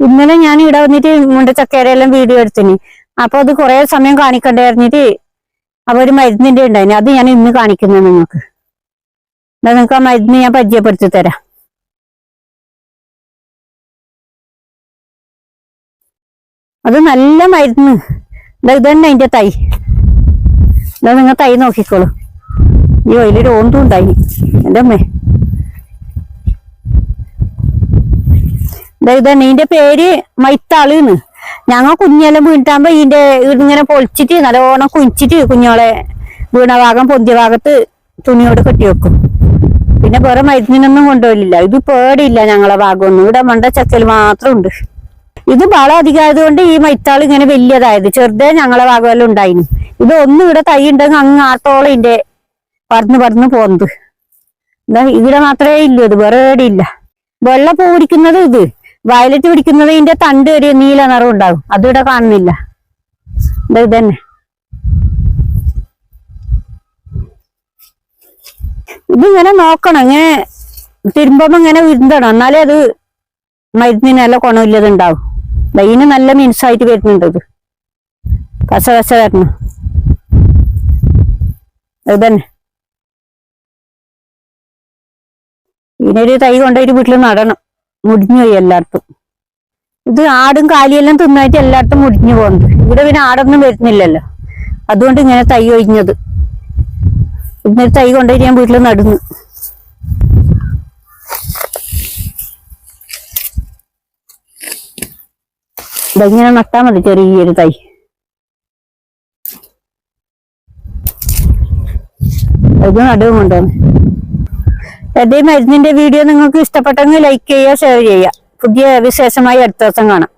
ഇന്നലെ ഞാൻ ഇവിടെ വന്നിട്ട് മുണ്ട ചക്കരയെല്ലാം വീഡിയോ എടുത്തിന്. അപ്പൊ അത് കുറെ സമയം കാണിക്കണ്ടേ അറിഞ്ഞിട്ട് അപ്പൊ ഒരു മരുന്നിന്റെ ഉണ്ടായിന്. അത് ഞാൻ ഇന്ന് കാണിക്കുന്നത് നിങ്ങൾക്ക്. എന്നാ നിങ്ങൾക്ക് ആ മരുന്ന് ഞാൻ പരിചയപ്പെടുത്തി തരാം. അത് നല്ല മരുന്ന്. ഇതന്നെ അതിന്റെ തൈ. ഇതാ നിങ്ങൾ തൈ നോക്കിക്കോളൂ. ഈ വലിയൊരു ഓന്തും ഉണ്ടായി എന്റെ അമ്മേ. ഇതന്നെ ഇതിന്റെ പേര്? മൈത്താളിന്ന്. ഞങ്ങൾ കുഞ്ഞെല്ലാം വീണിട്ടാകുമ്പോ ഇതിന്റെ ഇങ്ങനെ പൊളിച്ചിട്ട് നല്ലോണം കുഞ്ഞിച്ചിട്ട് കുഞ്ഞോളെ വീണ ഭാഗം പൊന്തിയ ഭാഗത്ത് തുണിയോട് കെട്ടി വെക്കും. പിന്നെ വേറെ മരുന്നിനൊന്നും കൊണ്ടുപോയില്ല. ഇത് പേടിയില്ല ഞങ്ങളെ ഭാഗമൊന്നും. ഇവിടെ മണ്ട ചക്കൽ മാത്രം ഉണ്ട് ഇത് വളം അധികമായതുകൊണ്ട് ഈ മൈത്താൾ ഇങ്ങനെ വലിയതായത്. ചെറുതേ ഞങ്ങളെ ഭാഗമെല്ലാം ഉണ്ടായിരുന്നു ഇത് ഒന്നും ഇവിടെ തൈ ഉണ്ടെങ്കിൽ അങ്ങ് ആട്ടോളം ഇതിന്റെ പറന്ന് പറന്ന് പോകുന്നത് ഇവിടെ മാത്രമേ ഇല്ലൂ ഇത്. വേറെ ഇല്ല വെള്ള പൂടിക്കുന്നത് ഇത്. വയലറ്റ് പിടിക്കുന്നത് ഇതിന്റെ തണ്ട് ഒരു നീല നിറം ഉണ്ടാകും. അതിവിടെ കാണുന്നില്ല. ഇതന്നെ ഇതിങ്ങനെ നോക്കണം. ഇങ്ങനെ തിരുമ്പുമ്പോ ഇങ്ങനെ ഉരുന്തണം എന്നാലേ അത് മരുന്നിന് നല്ല ഗുണമില്ലത് ഉണ്ടാവും ഇതിന് നല്ല മിനുസായിട്ട് വരുന്നുണ്ട് ഇത്. കസ കസ വരണം. ഇതന്നെ തന്നെ. ഇതിനൊരു തൈ കൊണ്ടൊരു വീട്ടിൽ നടണം. മുടിഞ്ഞു പോയി എല്ലായിടത്തും. ഇത് ആടും കാലിയെല്ലാം തിന്നായിട്ട് എല്ലായിടത്തും മുടിഞ്ഞു പോകുന്നുണ്ട് ഇവിടെ പിന്നെ ആടൊന്നും വരുന്നില്ലല്ലോ. അതുകൊണ്ട് ഇങ്ങനെ തൈ ഒഴിഞ്ഞത്. ഇന്നൊരു തൈ കൊണ്ടുപോയി ഞാൻ വീട്ടിൽ നടുന്നു. ഇതെങ്ങനെ നട്ടാൽ മതി ചെറിയൊരു തൈ. ഇത് നടുവും കൊണ്ടുവന്ന്. എന്റെ മരുന്നിന്റെ വീഡിയോ നിങ്ങൾക്ക് ഇഷ്ടപ്പെട്ടെങ്കിൽ ലൈക്ക് ചെയ്യുക ഷെയർ ചെയ്യുക. പുതിയ വിശേഷമായി അടുത്ത ദിവസം കാണാം.